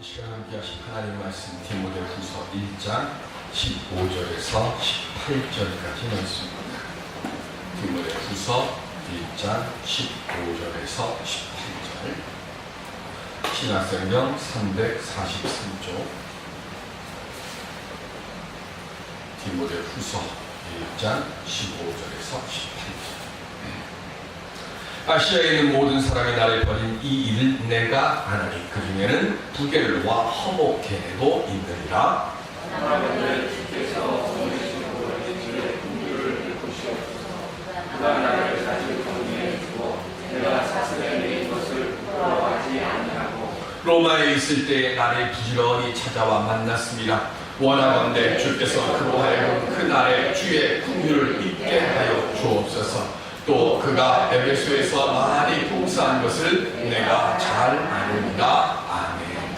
이 시간 함께 하신 하나님 말씀 디모데 후서 1장 15절에서 18절까지 말씀입니다. 디모데 후서 1장 15절에서 18절. 신학생명 343조. 디모데 후서 1장 15절에서 18절 아시아에 있는 모든 사람이 나를 버린 이 일을 내가 안하니 그 중에는 부결과 허목계도 있느니라 로마에 있을 때 나를 부지런히 찾아와 만났습니다. 원하건대 주께서 그로 하여금 그 날에 주의 풍류를 잊게 하여 주옵소서. 또 그가 에베소에서 많이 봉사한 것을 내가 잘 아느니라. 아멘.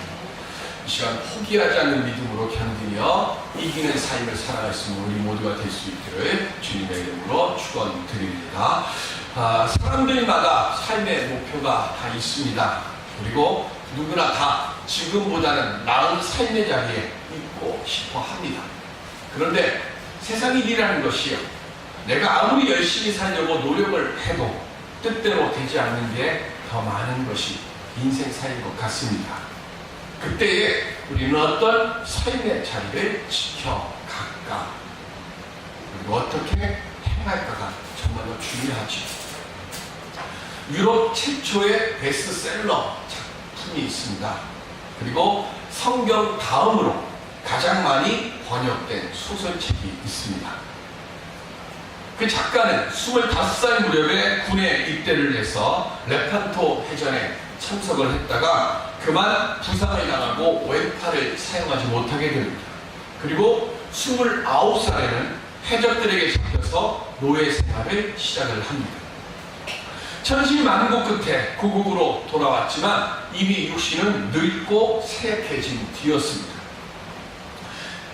이 시간 포기하지 않는 믿음으로 견디며 이기는 삶을 살아갈 수 있는 우리 모두가 될 수 있기를 주님의 이름으로 축원드립니다. 아, 사람들마다 삶의 목표가 다 있습니다. 그리고 누구나 다 지금보다는 나은 삶의 자리에 있고 싶어 합니다. 그런데 세상 일이라는 것이요. 내가 아무리 열심히 살려고 노력을 해도 뜻대로 되지 않는 게 더 많은 것이 인생 사인 것 같습니다. 그때에 우리는 어떤 삶의 자리를 지켜갈까? 그리고 어떻게 행할까가 정말로 중요하죠. 유럽 최초의 베스트셀러 작품이 있습니다. 그리고 성경 다음으로 가장 많이 번역된 소설책이 있습니다. 그 작가는 25살 무렵에 군에 입대를 해서 레판토 해전에 참석을 했다가 그만 부상을 당하고 왼팔을 사용하지 못하게 됩니다. 그리고 29살에는 해적들에게 잡혀서 노예 생활을 시작을 합니다. 천신만고 끝에 고국으로 돌아왔지만 이미 육신은 늙고 쇠약해진 뒤였습니다.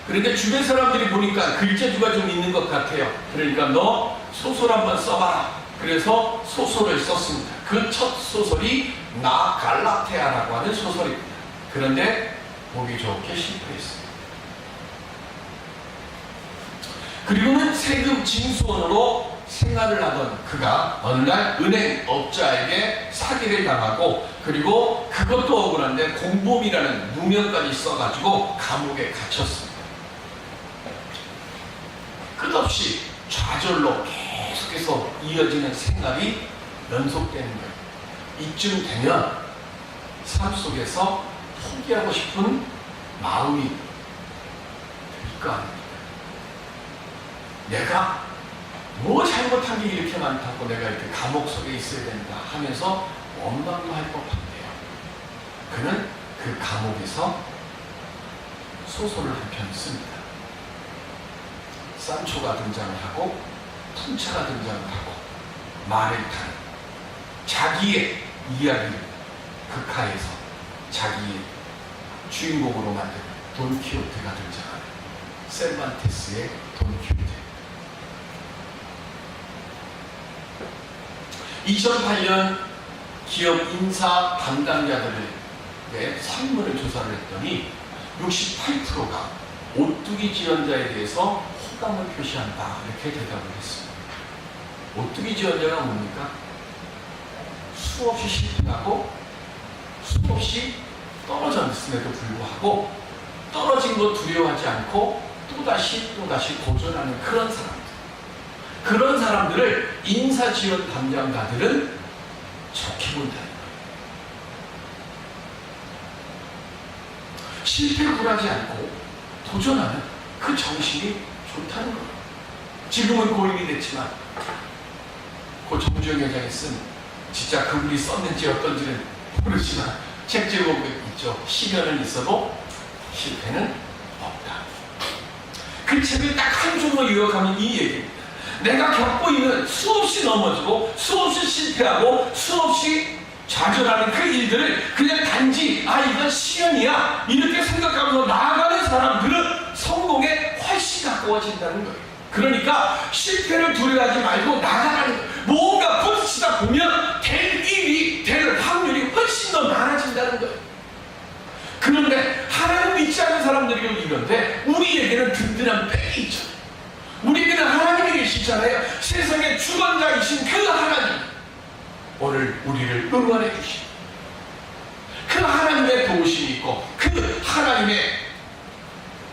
그런데 주변 사람들이 보니까 글재주가 좀 있는 것 같아요. 그러니까 너 소설 한번 써봐라. 그래서 소설을 썼습니다. 그 첫 소설이 나 갈라테아라고 하는 소설입니다. 그런데 보기 좋게 실패했습니다. 그리고는 세금 징수원으로 생활을 하던 그가 어느 날 은행 업자에게 사기를 당하고 그리고 그것도 억울한데 공범이라는 누명까지 써가지고 감옥에 갇혔습니다. 끝없이 좌절로 계속해서 이어지는 생활이 연속되는 거예요. 이쯤 되면 삶 속에서 포기하고 싶은 마음이 들거 아닙니까? 내가 뭐 잘못한 게 이렇게 많다고 내가 이렇게 감옥 속에 있어야 된다 하면서 원망도 할 법한데요. 그는 그 감옥에서 소설을 한 편 씁니다. 산초가 등장을 하고 풍차가 등장을 하고 말을 타는 자기의 이야기를 극하에서 자기의 주인공으로 만든 돈키호테가 등장하는 셀반테스의 돈키호테. 2008년 기업 인사 담당자들의 설문을 조사를 했더니 68%가 오뚜기 지원자에 대해서 호감을 표시한다 이렇게 대답을 했습니다. 오뚜기 지원자가 뭡니까? 수없이 실패하고 수없이 떨어졌음에도 불구하고 떨어진 것 두려워하지 않고 또다시 또다시 도전하는 그런 사람들. 그런 사람들을 인사 지원 담당자들은 좋게 거예요. 실패 굴하지 않고 도전하는 그 정신이 좋다는 거예요. 지금은 고인이 됐지만 고 정주영 회장이 쓴 진짜 그분이 썼는지 어떤지는 모르지만 책 제목이 있죠. 시련은 있어도 실패는 없다. 그 책을 딱 한 줄로 요약하면 이 얘기입니다. 내가 겪고 있는 수없이 넘어지고 수없이 실패하고 수없이 좌절하는 그 일들을 그냥 단지 아 이건 시련이야 이렇게 생각하면서 나아가는 사람들은 성공에 훨씬 가까워진다는 거예요. 그러니까 실패를 두려워하지 말고 나가라는 뭔가 부딪히다 보면 될 일이 될 확률이 훨씬 더 많아진다는 거예요. 그런데 하나님 믿지 않는 사람들에게는 이런데 우리에게는 든든한 빽이 있잖아요. 우리에게는 하나님이 계시잖아요. 세상의 주관자이신 그 하나님. 오늘 우리를 응원해 주신 그 하나님의 도우심이 있고 그 하나님의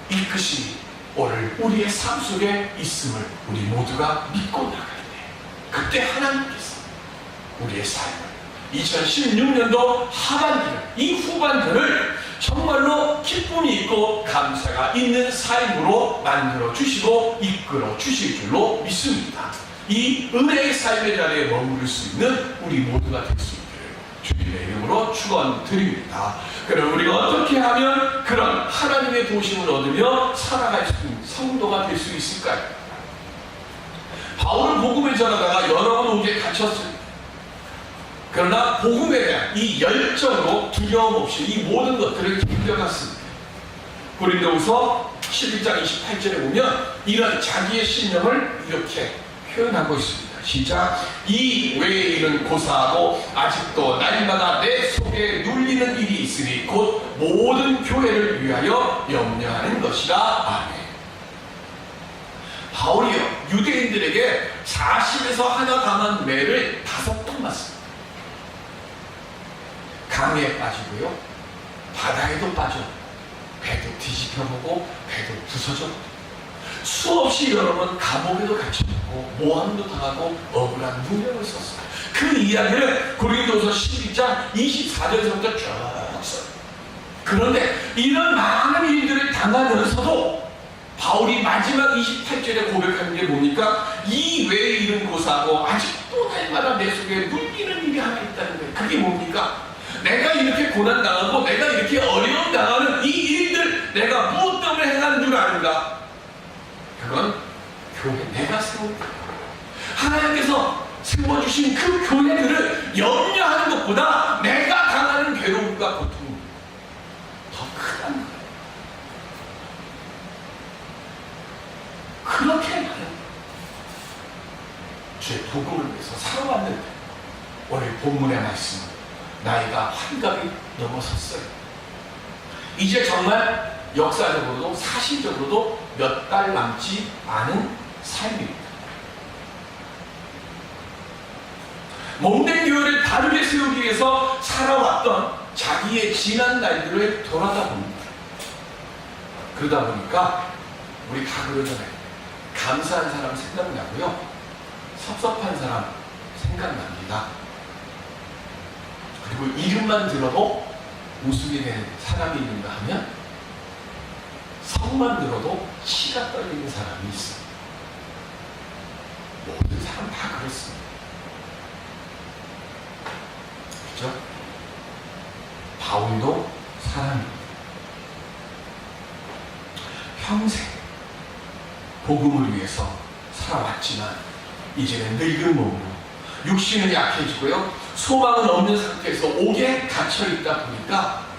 이끄심이 오늘 우리의 삶 속에 있음을 우리 모두가 믿고 나갈 때 그때 하나님께서 우리의 삶을 2016년도 하반기를 이 후반기를 정말로 기쁨이 있고 감사가 있는 삶으로 만들어 주시고 이끌어 주실 줄로 믿습니다. 이 은혜의 삶의 자리에 머무를 수 있는 우리 모두가 될 수 있기를 주님의 이름으로 축원드립니다. 그럼 우리가 어떻게 하면 그런 하나님의 도심을 얻으며 살아갈 수 있는 성도가 될 수 있을까요? 바울은 복음을 전하다가 여러 번 옥에 갇혔습니다. 그러나 복음에 대한 이 열정으로 두려움 없이 이 모든 것들을 견뎌갔습니다. 고린도후서 11장 28절에 보면 이런 자기의 신념을 이렇게 표현하고 있습니다. 시작. 이 외의 일은 고사하고 아직도 날마다 내 속에 눌리는 일이 있으니 곧 모든 교회를 위하여 염려하는 것이라. 아멘. 바울이요 유대인들에게 40에서 하나 담은 매를 다섯 통 맞습니다. 강에 빠지고요. 바다에도 빠져. 배도 뒤집혀보고 배도 부서져. 수없이 여러 번 감옥에도 갇혀있고 모함도 당하고 억울한 누명을 썼어요. 그 이야기를 고린도서 12장 24절에서부터 쭉 써요. 그런데 이런 많은 일들을 당하면서도 바울이 마지막 28절에 고백하는 게 뭡니까? 이 외의 일은 고사하고 아직도 날마다 내 속에 눌리는 일이 하나 있다는 거예요. 그게 뭡니까? 내가 이렇게 고난당하고 내가 이렇게 어려움 당하는 이 일들 내가 무엇 때문에 행하는 줄 아는가? 그건 교회 내가 세운 거예요. 하나님께서 세워주신 그 교회들을 염려하는 것보다 내가 당하는 괴로움과 고통이 더 크다는 거예요. 그렇게 나는 주의 복음을 위해서 살아왔는데 오늘 본문의 말씀은 나이가 환갑이 넘어섰어요. 이제 정말 역사적으로도 사실적으로도 몇 달 남지 않은 삶입니다. 몸된 교회를 바르게 세우기 위해서 살아왔던 자기의 지난 날들을 돌아다 봅니다. 그러다 보니까 우리 다 그러잖아요. 감사한 사람 생각나고요. 섭섭한 사람 생각납니다. 그리고 이름만 들어도 웃음이 되는 사람이 있는가 하면 성만 들어도 치가 떨리는 사람이 있어요. 모든 사람 다 그렇습니다. 그죠? 바울도 사람입니다. 평생 복음을 위해서 살아왔지만 이제는 늙은 몸으로 육신은 약해지고요 소망은 없는 상태에서 옥에 갇혀 있다 보니까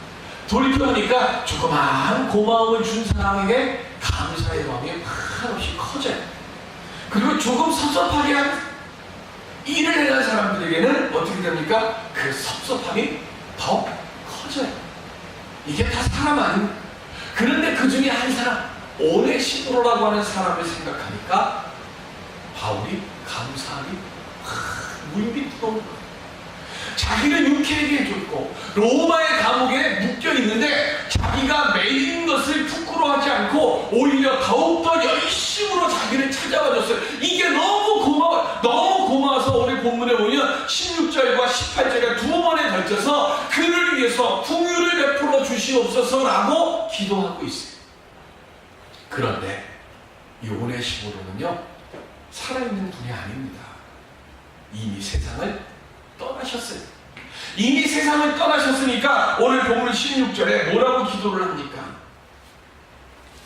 돌이켜보니까 조그마한 고마움을 준 사람에게 감사의 마음이 한없이 커져요 그리고 조금 섭섭하게 한 일을 해낸 사람들에게는 어떻게 됩니까? 그 섭섭함이 더 커져요 이게 다 사람 아닙니까? 그런데 그 중에 한 사람 오네시모로라고 하는 사람을 생각하니까 바울이 감사함이 물빛 떠오르는 거예요. 자기는 유쾌하게 해줬고 로마의 감옥에 묶여 있는데 자기가 매인 것을 부끄러워하지 않고 오히려 더욱더 열심으로 자기를 찾아와줬어요. 이게 너무 고마워, 너무 고마워서 오늘 본문에 보면 16절과 18절에 두 번에 걸쳐서 그를 위해서 풍요를 베풀어 주시옵소서라고 기도하고 있어요. 그런데 이 오네시모로는요 살아있는 분이 아닙니다. 이미 세상을 떠나셨어요. 이미 세상을 떠나셨으니까 오늘 본문 16절에 뭐라고 기도를 합니까?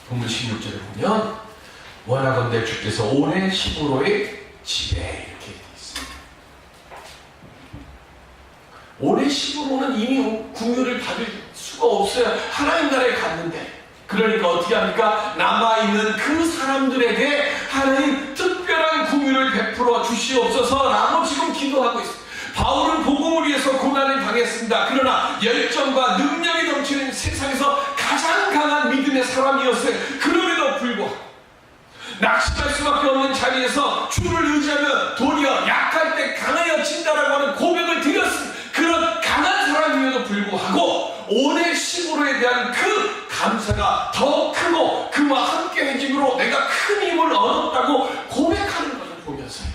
본문 16절에 보면 원하건대 주께서 오네시모로의 집에 이렇게 돼 있습니다. 오네시모로는 이미 궁유를 받을 수가 없어요. 하나님 나라에 갔는데 그러니까 어떻게 합니까? 남아있는 그 사람들에게 하나님 특별한 궁유를 베풀어 주시옵소서라고 지금 기도하고 있습니다. 바울은 복음을 위해서 고난을 당했습니다. 그러나 열정과 능력이 넘치는 세상에서 가장 강한 믿음의 사람이었어요. 그럼에도 불구하고 낙심할 수밖에 없는 자리에서 주를 의지하며 도리어 약할 때 강하여진다라고 하는 고백을 드렸습니다. 그런 강한 사람임에도 불구하고 오늘 심으로에 대한 그 감사가 더 크고 그와 함께 해짐으로 내가 큰 힘을 얻었다고 고백하는 것을 보면서요.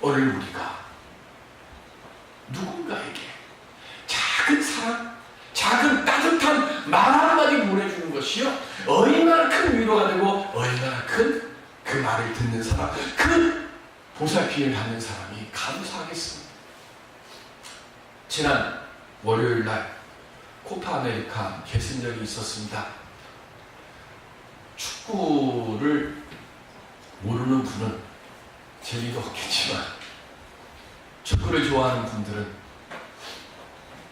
오늘 우리가 누군가에게 작은 사랑, 작은 따뜻한 말 한마디 보내주는 것이요. 얼마나 큰 위로가 되고 얼마나 큰 그 말을 듣는 사람, 그 보살핌을 받는 사람이 감사하겠습니다. 지난 월요일 날 코파 아메리카 결승전이 있었습니다. 축구를 모르는 분은 재미도 없겠지만 축구를 좋아하는 분들은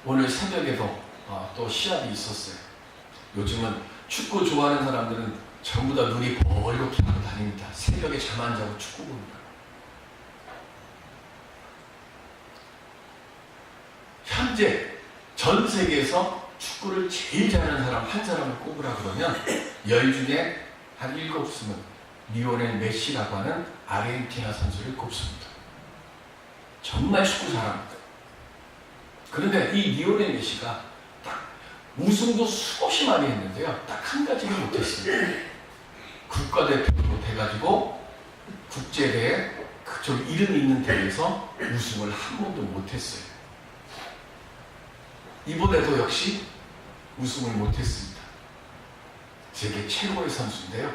오늘 새벽에도 어, 또 시합이 있었어요. 요즘은 축구 좋아하는 사람들은 전부 다 눈이 벌겋게 하고 다닙니다. 새벽에 잠 안 자고 축구 봅니다. 현재 전 세계에서 축구를 제일 잘하는 사람 한 사람을 꼽으라 그러면 열 중에 한 일곱 수는 리오넬 메시라고 하는 아르헨티나 선수를 꼽습니다. 정말 축구 잘합니다. 그런데 이 리오넬 메시가 딱 우승도 수없이 많이 했는데요. 딱 한 가지를 못했어요. 국가대표로 돼가지고 국제대회 그쪽 이름 있는 대회에서 우승을 한 번도 못했어요. 이번에도 역시 우승을 못했습니다. 세계 최고의 선수인데요.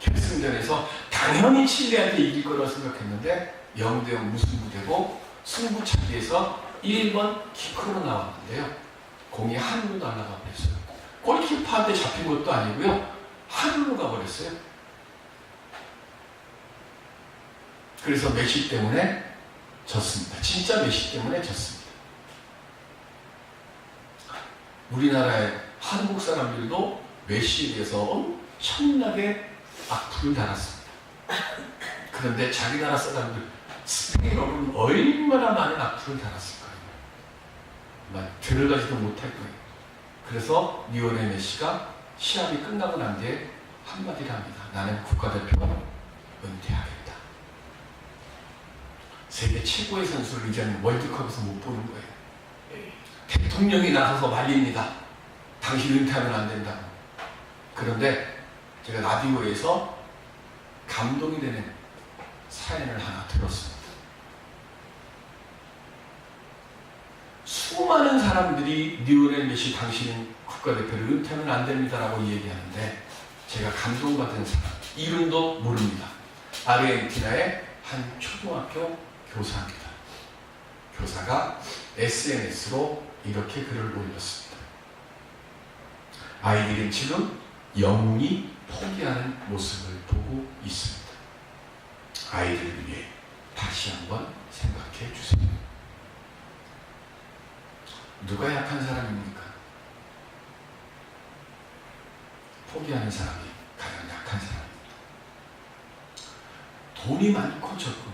결승전에서 당연히 칠레한테 이길 거라 생각했는데 0대0 무승부되고 승부차기에서 1번 키커로 나왔는데요. 공이 하늘로 날아가 버렸어요. 골키퍼한테 잡힌 것도 아니고요. 하늘로 가버렸어요. 그래서 메시 때문에 졌습니다. 진짜 메시 때문에 졌습니다. 우리나라의 한국 사람들도 메시에 대해서 엄청나게 악플을 달았습니다. 그런데 자기 나라 사람들 스페인어는 얼마나 많은 악플을 달았을까요? 막 들어가지도 못할 거예요. 그래서 리오넬 메시가 시합이 끝나고 난 뒤에 한마디를 합니다. 나는 국가대표 은퇴하겠다. 세계 최고의 선수를 이제는 월드컵에서 못 보는 거예요. 대통령이 나서서 말립니다. 당신 은퇴하면 안 된다고. 그런데 제가 라디오에서 감동이 되는 사연을 하나 들었습니다. 수많은 사람들이 리오넬 메시 당신은 국가대표를 은퇴하면 안 됩니다라고 얘기하는데 제가 감동받은 사람 이름도 모릅니다. 아르헨티나의 한 초등학교 교사입니다. 교사가 SNS로 이렇게 글을 올렸습니다. 아이들은 지금 영웅이 포기하는 모습을 보고 있습니다. 아이들을 위해 다시 한번 생각해 주세요. 누가 약한 사람입니까? 포기하는 사람이 가장 약한 사람입니다. 돈이 많고 적고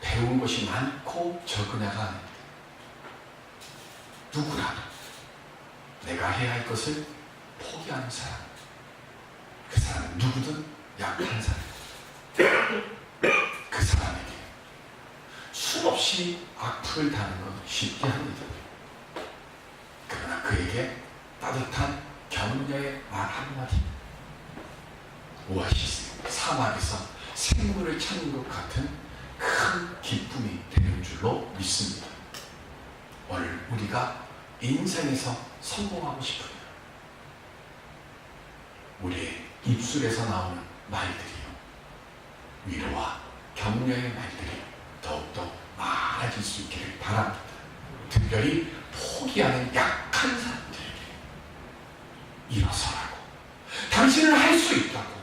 배운 것이 많고 적으냐가 아닙니다. 누구라도 내가 해야 할 것을 포기하는 사람. 그 사람은 누구든 약한 사람. 그 사람에게 수없이 악플을 다는 건 쉽게 합니다. 그러나 그에게 따뜻한 격려의 말 한마디. 오아시스 사막에서 생물을 찾는 것 같은 큰 기쁨이 되는 줄로 믿습니다. 오늘 우리가 인생에서 성공하고 싶으면 우리의 입술에서 나오는 말들이요. 위로와 격려의 말들이 더욱더 많아질 수 있기를 바랍니다. 특별히 포기하는 약한 사람들에게 일어서라고. 당신은 할 수 있다고.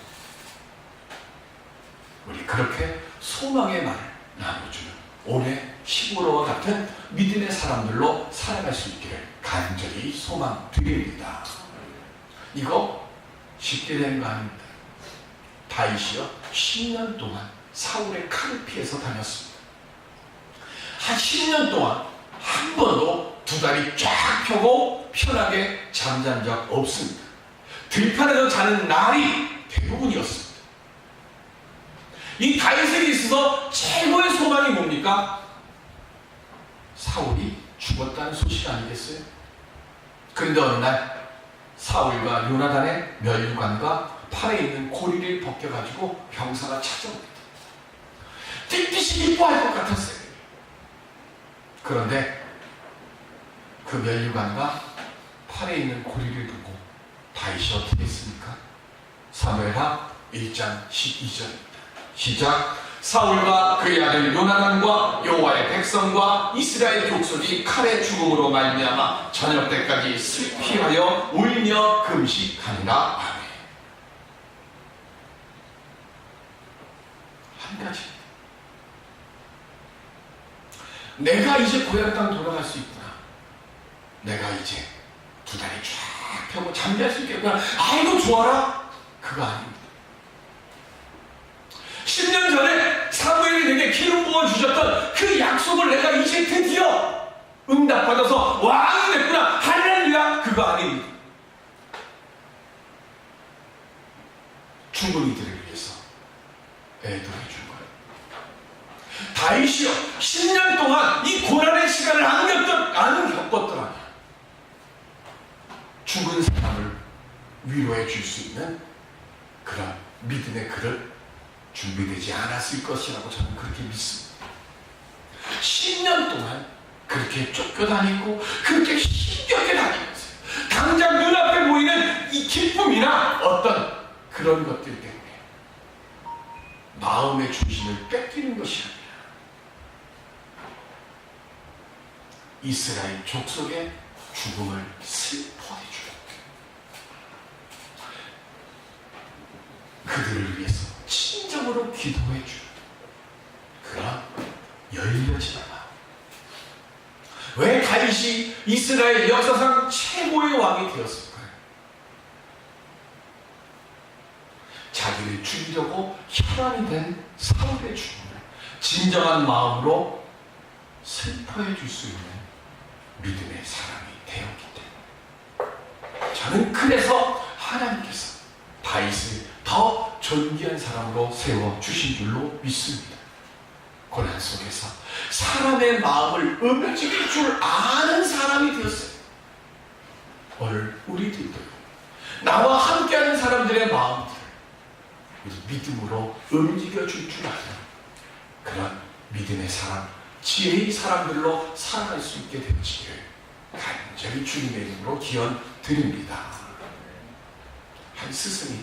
우리 그렇게 소망의 말을 나눠주는 올해 15로와 같은 믿음의 사람들로 살아갈 수 있기를 간절히 소망드립니다. 이거 쉽게 되는 거 아닙니다. 다윗이요 10년 동안 사울의 칼을 피해서 다녔습니다. 한 10년 동안 한 번도 두 다리 쫙 펴고 편하게 잠잔 적 없습니다. 들판에서 자는 날이 대부분이었습니다. 이 다윗에게 있어서 최고의 소망이 뭡니까? 사울이 죽었다는 소식 아니겠어요? 그런데 어느 날 사울과 요나단의 멸류관과 팔에 있는 고리를 벗겨가지고 병사가 찾아옵니다. 띠띠시 기뻐할 것 같았어요. 그런데 그 멸류관과 팔에 있는 고리를 보고 다윗이 어떻게 했습니까? 사무엘하 1장 12절입니다. 시작 사울과 그의 아들 요나단과 여호와의 백성과 이스라엘 족속이 칼의 죽음으로 말미암아 저녁 때까지 슬피하여 울며 금식하니라. 한 가지 내가 이제 고향 땅 돌아갈 수 있구나. 내가 이제 두 다리 쫙 펴고 잠잘 수 있겠구나. 아이고 좋아라. 그거 아닙니다. 10년 전에 사무엘이 부어 주셨던 그 약속을 내가 이제 드디어 응답받아서 왕이 됐구나. 할렐루야. 그거 아닙니다. 충분히들을 위해서 애도해 준 거예요. 다윗이요 10년 동안 이 고난의 시간을 안 겪었, 안 겪었더라면 죽은 사람을 위로해 줄 수 있는 그런 믿음의 글을 준비되지 않았을 것이라고 저는 그렇게 믿습니다. 10년 동안 그렇게 쫓겨다니고 그렇게 힘겹게 다니면서 당장 눈앞에 보이는 이 기쁨이나 어떤 그런 것들 때문에 마음의 중심을 뺏기는 것이 아니라 이스라엘 족속의 죽음을 슬퍼해 주고 그들을 위해서 진정으로 기도해 그런 열려진 마음. 왜 다윗이 이스라엘 역사상 최고의 왕이 되었을까요? 자기를 죽이려고 혈안이 된 사울의 죽음을 진정한 마음으로 슬퍼해 줄 수 있는 믿음의 사람이 되었기 때문에 저는 그래서 하나님께서 다윗을 더 존귀한 사람으로 세워 주신 줄로 믿습니다. 고난 속에서 사람의 마음을 움직일 줄 아는 사람이 되었어요. 오늘 우리들도 나와 함께하는 사람들의 마음들을 믿음으로 움직여 줄 줄 아는 그런 믿음의 사람, 지혜의 사람들로 살아갈 수 있게 되지를 간절히 주님의 이름으로 기원 드립니다. 한 스승이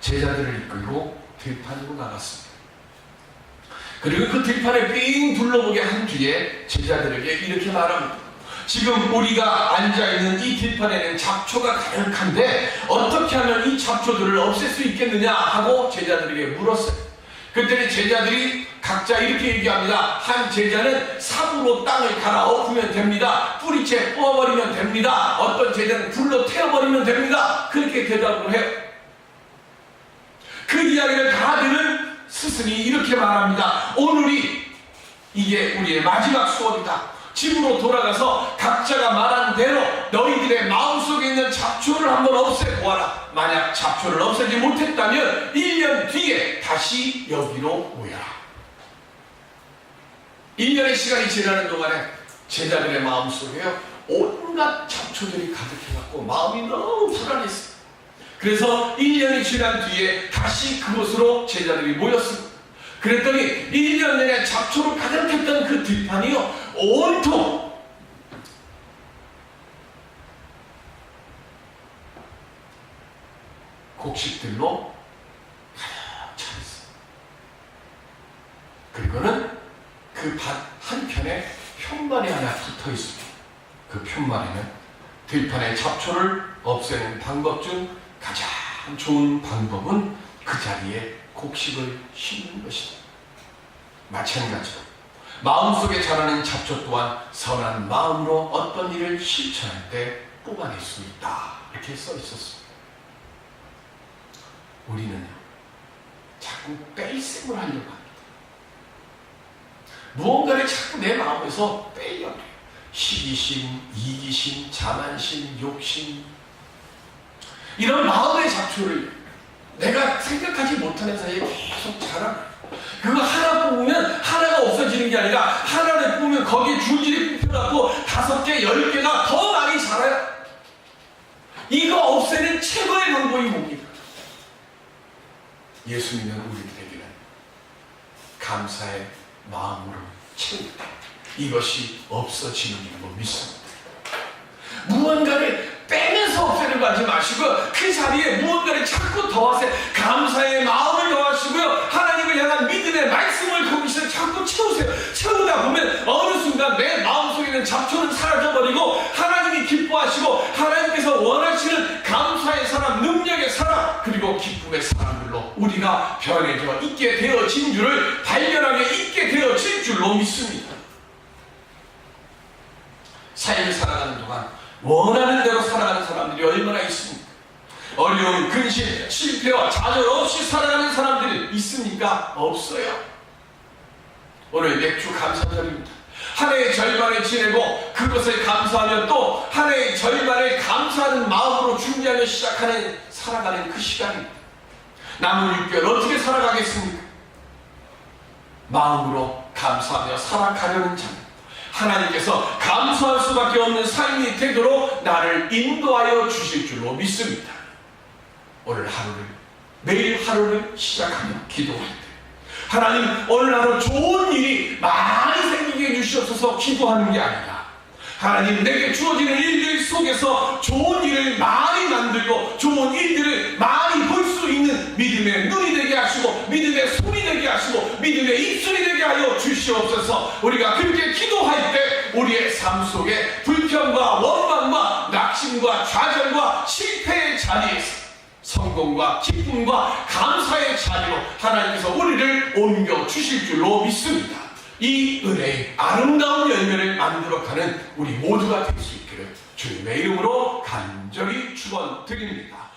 제자들을 이끌고 들판으로 나갔습니다. 그리고 그 들판을 삥 둘러보게 한 뒤에 제자들에게 이렇게 말합니다. 지금 우리가 앉아있는 이 들판에는 잡초가 가득한데 어떻게 하면 이 잡초들을 없앨 수 있겠느냐 하고 제자들에게 물었어요. 그때는 제자들이 각자 이렇게 얘기합니다. 한 제자는 삽으로 땅을 갈아엎으면 됩니다. 뿌리채 뽑아버리면 됩니다. 어떤 제자는 불로 태워버리면 됩니다. 그렇게 대답을 해요. 그 이야기를 다 들은 스승이 이렇게 말합니다. 오늘이 이게 우리의 마지막 수업이다. 집으로 돌아가서 각자가 말한 대로 너희들의 마음속에 있는 잡초를 한번 없애보아라. 만약 잡초를 없애지 못했다면 1년 뒤에 다시 여기로 모여라. 1년의 시간이 지나는 동안에 제자들의 마음속에요. 온갖 잡초들이 가득해갖고 마음이 너무 불안했어요. 그래서 1년이 지난 뒤에 다시 그곳으로 제자들이 모였습니다. 그랬더니 1년 내내 잡초로 가득했던 그 들판이요. 온통 곡식들로 가득 차 있어요. 그리고는 그 밭 한편에 편말이 하나 붙어 있습니다. 그 편말에는 들판의 잡초를 없애는 방법 중 가장 좋은 방법은 그 자리에 곡식을 심는 것이다. 마찬가지로 마음속에 자라는 잡초 또한 선한 마음으로 어떤 일을 실천할 때 뽑아낼 수 있다. 이렇게 써 있었습니다. 우리는 자꾸 뺄셈을 하려고 합니다. 무언가를 자꾸 내 마음에서 빼려고 해요. 시기심, 이기심, 자만심, 욕심 이런 마음의 잡초를 내가 생각하지 못하는 사이에 계속 자라. 그거 하나 뽑으면 하나가 없어지는 게 아니라 하나를 뽑으면 거기에 줄줄이 뽑혀갖고 다섯 개, 열 개가 더 많이 자라요. 이거 없애는 최고의 방법이 뭡니까? 예수 믿는 우리들에게는 감사의 마음으로 채우다. 이것이 없어지는 일로 믿습니다. 무언가를 없애려고 하지 마시고 그 자리에 무언가를 자꾸 더하세요. 감사의 마음을 더하시고요. 하나님을 향한 믿음의 말씀을 거기서 자꾸 채우세요. 채우다 보면 어느 순간 내 마음속에 있는 잡초는 사라져버리고 하나님이 기뻐하시고 하나님께서 원하시는 감사의 사람, 능력의 사람, 그리고 기쁨의 사람들로 우리가 변해져 있게 되어진 줄을 발견하게 있게 되어진 줄로 믿습니다. 삶을 살아가는 동안 원하는 대로 살아가는 사람들이 얼마나 있습니까? 어려움, 근심, 실패와 좌절 없이 살아가는 사람들이 있습니까? 없어요. 오늘 맥주 감사절입니다. 한 해의 절반을 지내고 그것을 감사하며 또 한 해의 절반을 감사하는 마음으로 준비하며 시작하는 살아가는 그 시간입니다. 남은 6개월 어떻게 살아가겠습니까? 마음으로 감사하며 살아가려는 자. 하나님께서 감사할 수밖에 없는 삶이 되도록 나를 인도하여 주실 줄로 믿습니다. 오늘 하루를 매일 하루를 시작하며 때 하나님 오늘 하루 좋은 일이 많이 생기게 해주시옵소서 기도하는 게 아니라 하나님 내게 주어지는 일들 속에서 좋은 일을 많이 만들고 좋은 일들을 많이 볼 수 있는 믿음의 눈이 주시옵소서 우리가 그렇게 기도할 때 우리의 삶 속에 불평과 원망과 낙심과 좌절과 실패의 자리에서 성공과 기쁨과 감사의 자리로 하나님께서 우리를 옮겨 주실 줄로 믿습니다. 이 은혜의 아름다운 열매를 만들어가는 우리 모두가 될 수 있기를 주님의 이름으로 간절히 축원드립니다.